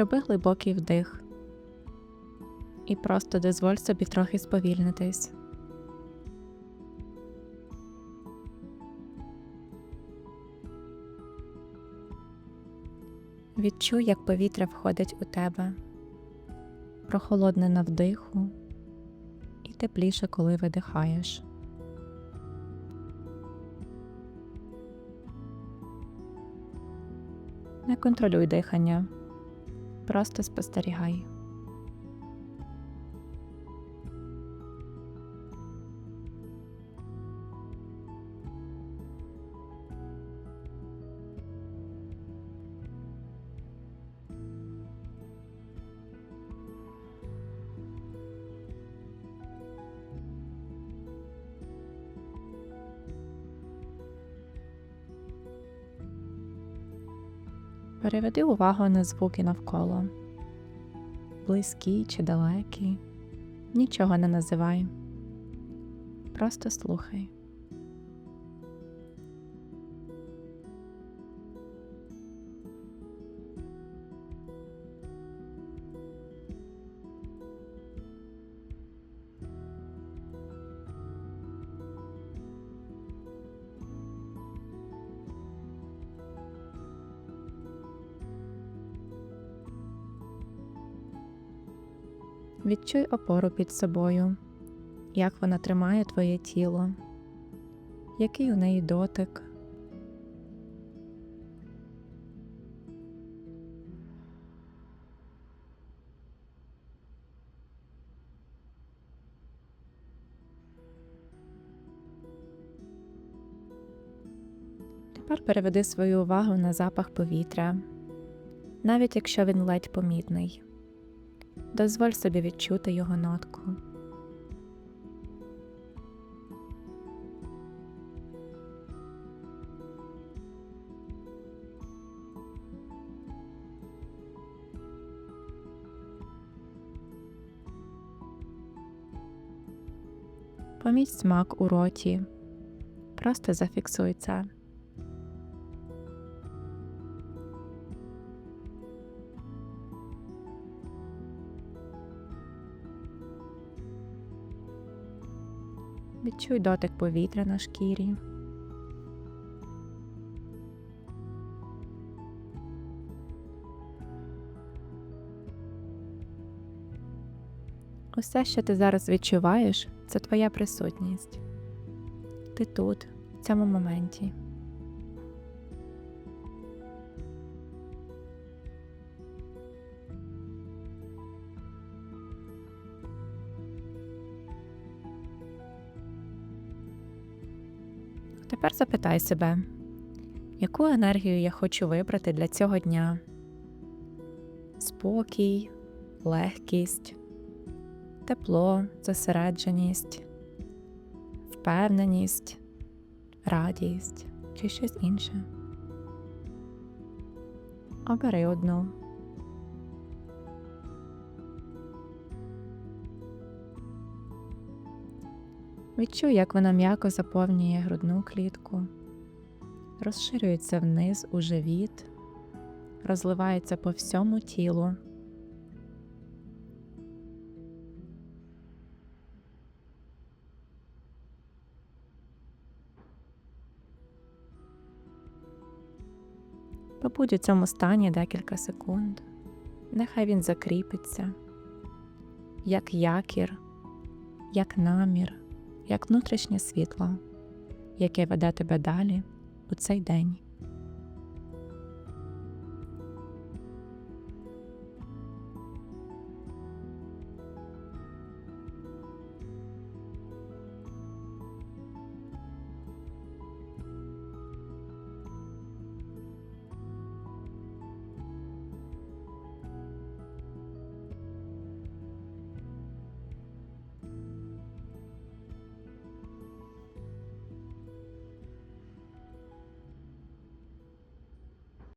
Зроби глибокий вдих і просто дозволь собі трохи сповільнитись. Відчуй, як повітря входить у тебе, прохолодне на вдиху і тепліше, коли видихаєш. Не контролюй дихання, просто спостерігай. Переведи увагу на звуки навколо, близькі чи далекі. Нічого не називай. Просто слухай. Відчуй опору під собою, як вона тримає твоє тіло, який у неї дотик. Тепер переведи свою увагу на запах повітря, навіть якщо він ледь помітний. Дозволь собі відчути його нотку. Поміть смак у роті. Просто зафіксуй це. Відчуй дотик повітря на шкірі. Усе, що ти зараз відчуваєш, це твоя присутність. Ти тут, в цьому моменті. Тепер запитай себе, яку енергію я хочу вибрати для цього дня? Спокій, легкість, тепло, зосередженість, впевненість, радість чи щось інше. Обери одну. Відчуй, як вона м'яко заповнює грудну клітку, розширюється вниз у живіт, розливається по всьому тілу. Побудь у цьому стані декілька секунд, нехай він закріпиться, як якір, як намір як внутрішнє світло, яке веде тебе далі у цей день.